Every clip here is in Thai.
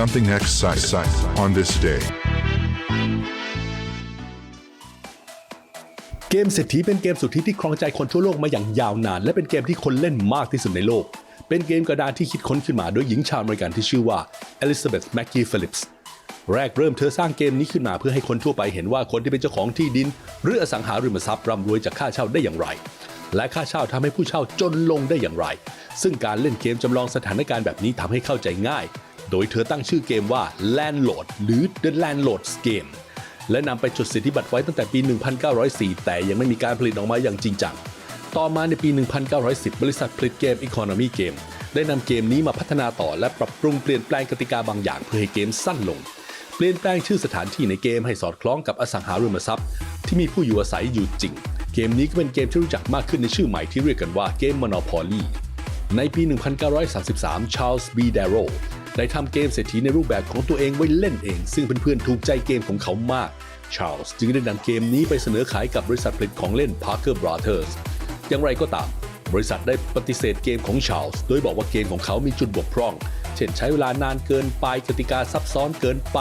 something exciting on this day. เกมเศรษฐีเป็นเกมสุดฮิตที่ครองใจคนทั่วโลกมาอย่างยาวนาน และเป็นเกมที่คนเล่นมากที่สุดในโลก เป็นเกมกระดานที่คิดค้นขึ้นมาโดยหญิงชาวอเมริกันที่ชื่อว่าอลิซาเบธแม c กี้ฟิลิปส์แรกเริ่มเธอสร้างเกมนี้ขึ้นมาเพื่อให้คนทั่วไปเห็นว่าคนที่เป็นเจ้าของที่ดิน หรืออสังหาริมทรัพย์ร่ำรวยจากค่าเช่าได้อย่างไร และค่าเช่าทำให้ผู้เช่าจนลงได้อย่างไร ซึ่งการเล่นเกมจำลองสถานการณ์แบบนี้ทำให้เข้าใจง่าย โดยเธอตั้งชื่อเกมว่า Landlord หรือ The Landlord's Game และนำไปจดสิทธิบัตรไว้ตั้งแต่ปี 1904 แต่ยังไม่มีการผลิตออกมาอย่างจริงจัง ต่อมาในปี 1910 บริษัทผลิตเกม Economy Game ได้นำเกมนี้มาพัฒนาต่อและปรับปรุงเปลี่ยนแปลงกติกาบางอย่างเพื่อให้เกมสั้นลง เปลี่ยนแปลงชื่อสถานที่ในเกมให้สอดคล้องกับอสังหาริมทรัพย์ที่มีผู้อยู่อาศัยอยู่จริง เกมนี้ก็เป็นเกมที่รู้จักมากขึ้นในชื่อใหม่ที่เรียกกันว่าเกม Monopoly ในปี 1933 ชาร์ลส์ บี เดโร ได้ทำเกมเศรษฐีในรูปแบบของตัวเองไว้เล่นเอง ซึ่งเพื่อนๆถูกใจเกมของเขามาก ชาร์ลส์จึงได้นำเกมนี้ไปเสนอขายกับบริษัทผลิตของเล่น Parker Brothers อย่างไรก็ตาม บริษัทได้ปฏิเสธเกมของชาร์ลส์โดยบอกว่าเกมของเขามีจุดบกพร่อง เช่นใช้เวลานานเกินไปกติกาซับซ้อนเกินไป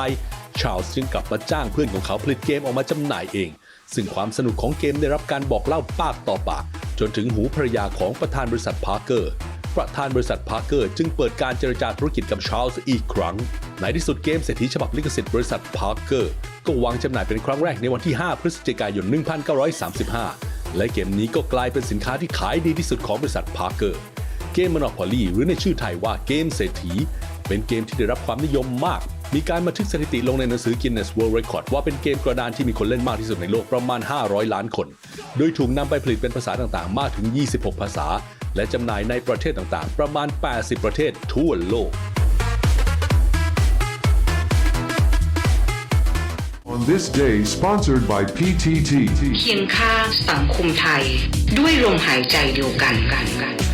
ชาร์ลส์จึงกลับมาจ้างเพื่อนของเขาผลิตเกมออกมาจำหน่ายเอง ซึ่งความสนุกของเกมได้รับการบอกเล่าปากต่อปาก จนถึงหูภรรยาของประธานบริษัทพาร์เกอร์ ประธานบริษัทพาร์เกอร์จึงเปิดการเจรจาธุรกิจกับชาร์ลส์อีกครั้ง ในที่สุดเกมเศรษฐีฉบับลิขสิทธิ์บริษัทพาร์เกอร์ก็วางจำหน่ายเป็นครั้งแรกในวันที่ 5 พฤศจิกายน 1935 และเกมนี้ก็กลายเป็นสินค้าที่ขายดีที่สุดของบริษัทพาร์เกอร์ เกม Monopoly หรือในชื่อไทยว่าเกมเศรษฐี เป็นเกมที่ได้รับความนิยมมาก มีการบันทึกสถิติลงในหนังสือ Guinness World Record ว่าเป็นเกมกระดานที่มีคนเล่นมากที่สุดในโลกประมาณ 500 ล้านคน โดยถูกนำไปผลิตเป็นภาษาต่างๆ มากถึง 26 ภาษา และจำหน่ายในประเทศต่างๆ ประมาณ 80 ประเทศทั่วโลก On this day, sponsored by PTT. เคียงข้างสังคมไทย ด้วยลมหายใจเดียวกันกันกัน